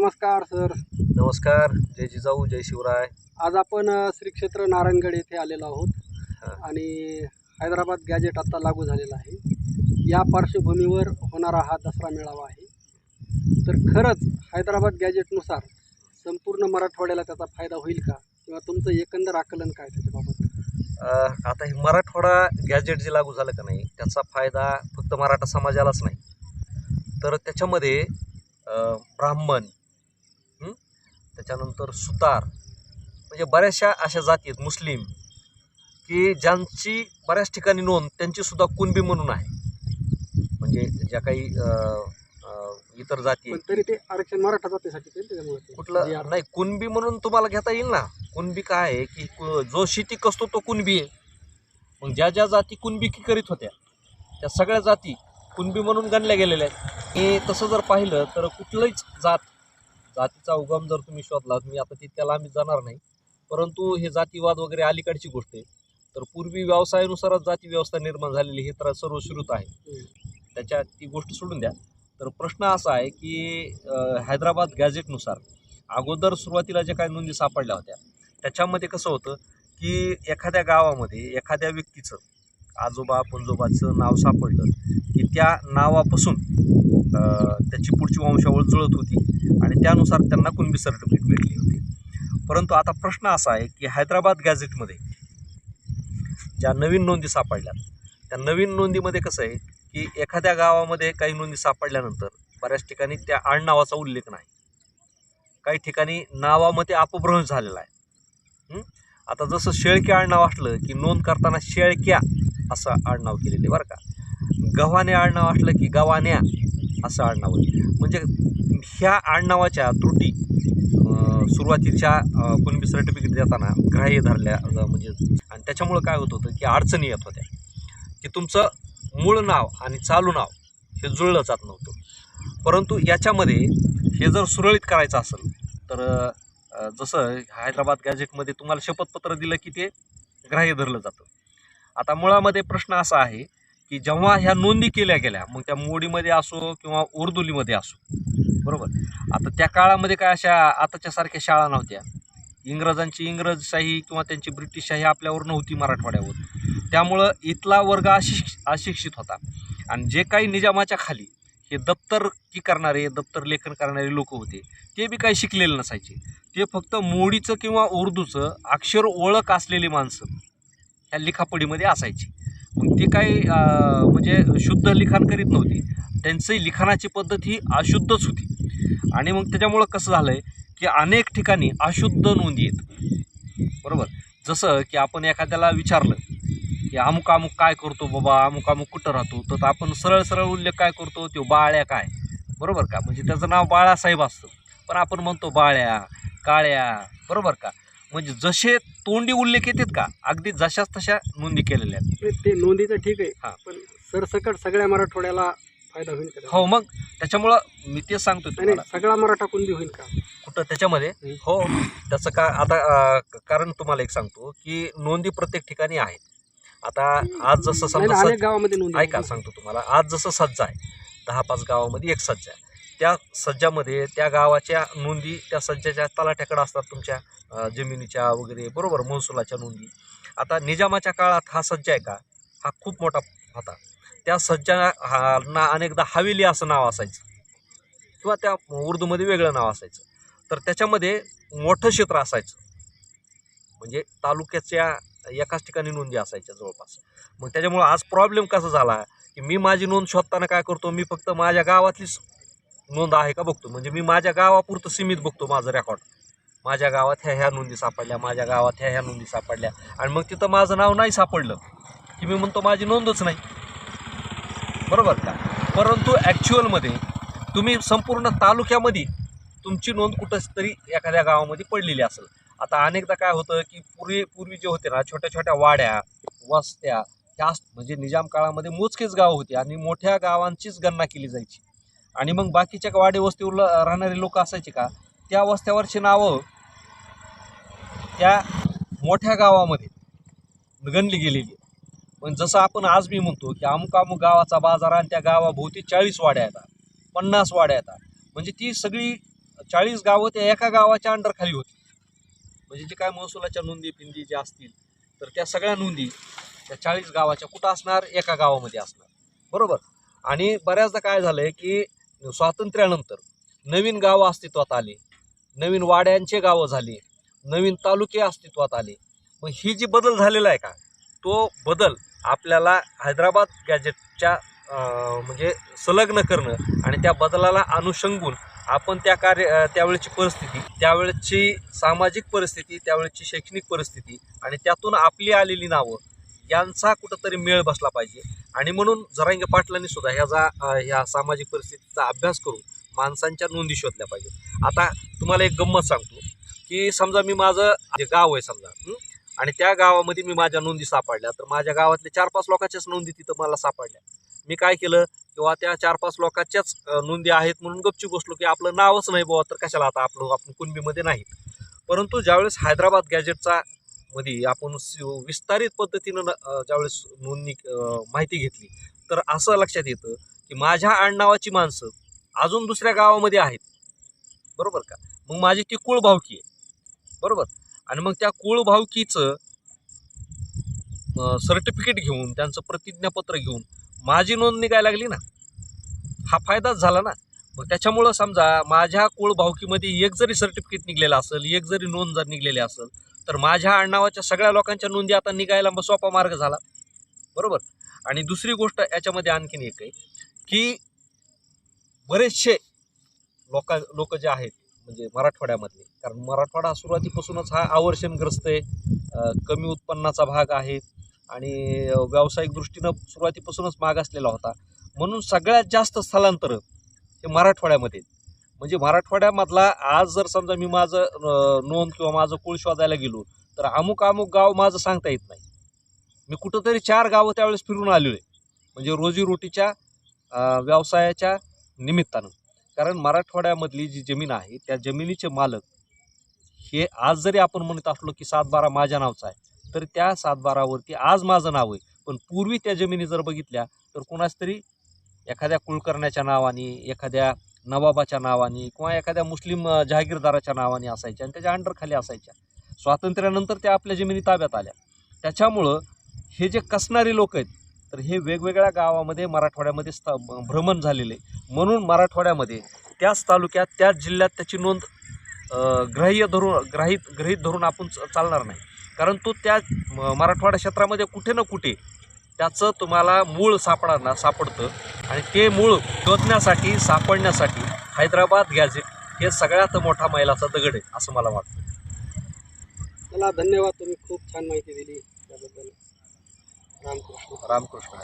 नमस्कार सर. नमस्कार. जय जिजाऊ जय शिवराय. आज आपण अ, श्री क्षेत्र नारायणगड येथे आलेलो आहोत. हा. आणि हैदराबाद गॅजेट आता लागू झालेला आहे. या पार्श्वभूमीवर होणारा हा दसरा मेळावा आहे. तर खरंच हैदराबाद गॅजेटनुसार संपूर्ण मराठवाड्याला त्याचा फायदा होईल का? किंवा तुमचं एकंदर आकलन काय त्याच्याबाबत? अं, आता हे मराठवाडा गॅजेट जे लागू झालं का नाही त्याचा फायदा फक्त मराठा समाजालाच नाही. तर त्याच्यामध्ये अं, ब्राह्मण? त्याच्यानंतर सुतार. म्हणजे बऱ्याचशा अशा जाती आहेत मुस्लिम की ज्यांची बऱ्याच ठिकाणी नोंद त्यांची सुद्धा कुणबी म्हणून आहे. म्हणजे ज्या काही इतर जाती तरी ते आरक्षण मराठा जातीसाठी कुठलं? आर- नाही कुणबी म्हणून तुम्हाला घेता येईल ना. कुणबी काय आहे की कु- जो शेती कसतो तो कुणबी आहे. मग ज्या ज्या जाती कुणबी करीत होत्या त्या सगळ्या जाती कुणबी म्हणून गणल्या गेलेल्या आहेत. हे तसं जर पाहिलं तर कुठलंच जात जातीचा उगम जर तुम्ही शोधलात मी आता तितक्या लांबी जाणार नाही. परंतु हे जातीवाद वगैरे अलीकडची गोष्ट आहे. तर पूर्वी व्यवसायानुसारच जाती व्यवस्था निर्माण झालेली हे तर सर्वश्रुत आहे. त्याच्या ती गोष्ट सोडून द्या. तर प्रश्न असा आहे की हैदराबाद गॅझेटनुसार अगोदर सुरुवातीला ज्या काही नोंदी सापडल्या होत्या त्याच्यामध्ये कसं होतं की एखाद्या गावामध्ये एखाद्या व्यक्तीचं आजोबा पणजोबाचं नाव सापडलं की त्या नावापासून त्याची पुढची वंशावळ जुळत होती आणि त्यानुसार त्यांना कुणबी सर्टिफिकेट भेटली होती. परंतु आता प्रश्न असा आहे की हैदराबाद गॅझेटमध्ये ज्या नवीन नोंदी सापडल्या त्या नवीन नोंदीमध्ये कसं आहे की एखाद्या गावामध्ये काही नोंदी सापडल्यानंतर बऱ्याच ठिकाणी त्या आडनावाचा उल्लेख नाही. काही ठिकाणी नावामध्ये अपभ्रंश झालेला आहे. आता जसं शेळक्या आडनाव असलं की नोंद करताना शेळक्या असं आडनाव केलेले बरं का. गव्हाणे आडनाव असलं की गव्हाण्या असं आडनाव आहे. म्हणजे ह्या आडनावाच्या त्रुटी सुरुवातीच्या कुणबी सर्टिफिकेट देताना ग्राह्य धरल्या म्हणजे आणि त्याच्यामुळं काय होत होतं की अडचणी येत होत्या. की तुमचं मूळ नाव आणि चालू नाव हे जुळलं जात नव्हतं. परंतु याच्यामध्ये हे जर सुरळीत करायचं असेल तर जसं हैदराबाद गॅजेटमध्ये तुम्हाला शपथपत्र दिलं की ते ग्राह्य धरलं जातं. आता मुळामध्ये प्रश्न असा आहे की जेव्हा ह्या नोंदी केल्या गेल्या मग त्या मोडीमध्ये असो किंवा उर्दुलीमध्ये असो बरोबर? आता त्या काळामध्ये काय अशा आताच्या सारख्या शाळा नव्हत्या. इंग्रजांची इंग्रजशाही किंवा त्यांची ब्रिटिशशाही आपल्यावर नव्हती मराठवाड्यावर. त्यामुळं इथला वर्ग अशिक्ष अशिक्षित होता. आणि जे काही निजामाच्या खाली हे दप्तर की करणारे दप्तर लेखन करणारे लोक होते ते बी काही शिकलेले नसायचे. ते फक्त मोडीचं किंवा उर्दूचं अक्षर ओळख असलेली माणसं ह्या लिखापडीमध्ये असायची. ती काही म्हणजे शुद्ध लिखाण करीत नव्हती. त्यांची लिखाणाची पद्धत ही अशुद्धच होती. आणि मग त्याच्यामुळं कसं झालं आहे की अनेक ठिकाणी अशुद्ध नोंदी आहेत बरोबर? जसं की आपण एखाद्याला विचारलं की अमुक अमुक काय करतो बाबा अमुक अमुक कुठं राहतो तर आपण सरळ सरळ उल्लेख काय करतो? तो बाळ्या काय? बरोबर का? म्हणजे त्याचं नाव बाळासाहेब असतं. पण आपण म्हणतो बाळ्या काळ्या बरोबर का? म्हणजे जसे तोंडी उल्लेख येतात का अगदी जशाच तशा नोंदी केलेल्या आहेत. ते- नोंदीचं ठीक हा. आहे पण सरसकट सगळ्या मराठवाड्याला फायदा होईल का? हो मग त्याच्यामुळं मी तेच सांगतो नाही तुम्हाला. नाही, सगळा मराठा कुणबी होईल का? कुठं त्याच्यामध्ये? हं. हो त्याचं का आता अं, कारण तुम्हाला एक सांगतो की नोंदी प्रत्येक ठिकाणी आहेत. आता आज जसं नाही समजा सज्ज- गावामध्ये नोंदी ऐका. सांगतो तुम्हाला. आज जसं सज्जा आहे दहा पाच गावामध्ये एक सज्जा आहे. त्या सज्जामध्ये त्या गावाच्या नोंदी त्या सज्जाच्या तलाठ्याकडं असतात तुमच्या जमिनीच्या वगैरे बरोबर? महसुलाच्या नोंदी. आता निजामाच्या काळात हा सज्जा आहे का? हा खूप मोठा होता. त्या सज्जा हा ना अनेकदा हवेली असं नाव असायचं. किंवा त्या उर्दूमध्ये वेगळं नाव असायचं. तर त्याच्यामध्ये मोठं क्षेत्र असायचं. म्हणजे तालुक्याच्या एकाच ठिकाणी नोंदी असायच्या जवळपास. मग त्याच्यामुळं आज प्रॉब्लेम कसा झाला? की मी माझी नोंद शोधताना काय करतो? मी फक्त माझ्या गावातलीच नोंद आहे का बघतो? म्हणजे मी माझ्या गावापुरतं सीमित बघतो माझं रेकॉर्ड माझ्या गावात ह्या ह्या नोंदी सापडल्या माझ्या गावात ह्या ह्या नोंदी सापडल्या. आणि मग तिथं माझं नाव नाही सापडलं की मी म्हणतो माझी नोंदच नाही. बरोबर का? परंतु ॲक्च्युअलमध्ये तुम्ही संपूर्ण तालुक्यामध्ये तुमची नोंद कुठंच तरी एखाद्या गावामध्ये पडलेली असेल. आता अनेकदा काय होतं की पूर्वी पूर्वी जे होते ना छोट्या छोट्या वाड्या वस्त्या ह्या म्हणजे निजाम काळामध्ये मोजकेच गाव होती आणि मोठ्या गावांचीच गणना केली जायची. आणि मग बाकीच्या वाडे वस्तीवर राहणारे लोक असायचे का? त्या वस्त्यावरची नावं त्या मोठ्या गावामध्ये गणली गेलेली. पण जसं आपण आज मी म्हणतो की अमुक अमुक गावाचा बाजार आणि त्या गावाभोवती चाळीस वाड्या येतात पन्नास वाड्या येतात. म्हणजे ती सगळी चाळीस गावं त्या एका गावाच्या अंडरखाली होती. म्हणजे जे काय महसुलाच्या नोंदी पिंदी ज्या असतील तर त्या सगळ्या नोंदी त्या चाळीस गावाच्या कुठं असणार? एका गावामध्ये असणार. बरोबर? आणि बऱ्याचदा काय झालं आहे की स्वातंत्र्यानंतर नवीन गावं अस्तित्वात आली नवीन वाड्यांचे गावं झाली नवीन तालुके अस्तित्वात आले. मग ही जी बदल झालेला आहे का? तो बदल आपल्याला हैदराबाद गॅजेटच्या म्हणजे संलग्न करणं आणि त्या बदलाला अनुषंगून आपण त्या कार्य त्यावेळेची त्यावेळची परिस्थिती त्यावेळची सामाजिक परिस्थिती त्यावेळेची शैक्षणिक परिस्थिती आणि त्यातून आपली आलेली नावं यांचा कुठंतरी मेळ बसला पाहिजे. आणि म्हणून जरांगे पाटलांनी सुद्धा ह्याचा ह्या सामाजिक परिस्थितीचा अभ्यास करून माणसांच्या नोंदी शोधल्या पाहिजेत. आता तुम्हाला एक गंमत सांगतो की समजा मी माझं जे गाव आहे समजा आणि त्या गावामध्ये मी माझ्या नोंदी सापडल्या तर माझ्या गावातले चार पाच लोकांच्याच नोंदी तिथं मला सापडल्या. मी काय केलं किंवा त्या चार पाच लोकांच्याच नोंदी आहेत म्हणून गपचूप बसलो की आपलं नावच नाही बुवा तर कशाला आता आपलं आपण कुणबीमध्ये नाहीत. परंतु ज्यावेळेस हैदराबाद गॅजेटचा मध्ये आपण विस्तारित पद्धतीनं न- ज्यावेळेस नोंदणी माहिती घेतली तर असं लक्षात येतं की माझ्या आडनावाची माणसं अजून दुसऱ्या गावामध्ये आहेत. बरोबर का? मग माझी ती कुळ भावकी आहे. बरोबर? आणि मग त्या कुळ भावकीचं सर्टिफिकेट घेऊन त्यांचं प्रतिज्ञापत्र घेऊन माझी नोंद निघायला लागली ना? हा फायदाच झाला ना? मग त्याच्यामुळं समजा माझ्या कुळ भावकीमध्ये एक जरी सर्टिफिकेट निघलेलं असेल एक जरी नोंद जर निघलेली असेल तर माझ्या आडनावाच्या सगळ्या लोकांच्या नोंदी आता निघायला मग सोपा मार्ग झाला. बरोबर? आणि दुसरी गोष्ट याच्यामध्ये आणखीन एक आहे की बरेचसे लोक लोक जे आहेत म्हणजे मराठवाड्यामधले कारण मराठवाडा सुरुवातीपासूनच हा आवर्षणग्रस्त आहे कमी उत्पन्नाचा भाग आहे आणि व्यावसायिक दृष्टीनं सुरुवातीपासूनच मागासलेला होता. म्हणून सगळ्यात जास्त स्थलांतर हे मराठवाड्यामध्ये आहेत. म्हणजे मराठवाड्यामधला आज जर समजा मी माझं नोंद किंवा माझं कुळ शोधायला गेलो तर अमुक अमुक गाव माझं सांगता येत नाही. मी कुठंतरी चार गावं त्यावेळेस फिरून आलेलो आहे म्हणजे रोजीरोटीच्या व्यवसायाच्या निमित्तानं. कारण मराठवाड्यामधली जी जमीन आहे त्या जमिनीचे मालक हे आज जरी आपण म्हणत असलो की सातबारा माझ्या नावचा आहे तर त्या सातबारावरती आज माझं नाव आहे. पण पूर्वी त्या जमिनी जर बघितल्या तर कोणाच तरी एखाद्या कुलकर्ण्याच्या नावाने एखाद्या नवाबाच्या नावाने किंवा एखाद्या मुस्लिम जहागीरदाराच्या नावाने असायच्या आणि त्याच्या अंडरखाली असायच्या. स्वातंत्र्यानंतर त्या आपल्या जमिनी ताब्यात आल्या. त्याच्यामुळं हे जे कसणारी लोक आहेत तर हे वेगवेगळ्या गावामध्ये मराठवाड्यामध्ये स्थ भ्रमण झालेले म्हणून मराठवाड्यामध्ये त्याच तालुक्यात त्याच जिल्ह्यात त्याची नोंद ग्राह्य धरून ग्राहित ग्रहीत धरून आपण च- चालणार नाही. कारण तो त्या मराठवाडा क्षेत्रामध्ये कुठे ना कुठे त्याचं तुम्हाला मूळ सापडांना सापडतं. आणि ते मूळ शोधण्यासाठी सापडण्यासाठी हैदराबाद गॅझेट हे सगळ्यात मोठा मैलाचा दगड आहे असं मला वाटतं. मला धन्यवाद. तुम्ही खूप छान माहिती दिली. त्याबद्दल रामकृष्ण. रामकृष्ण.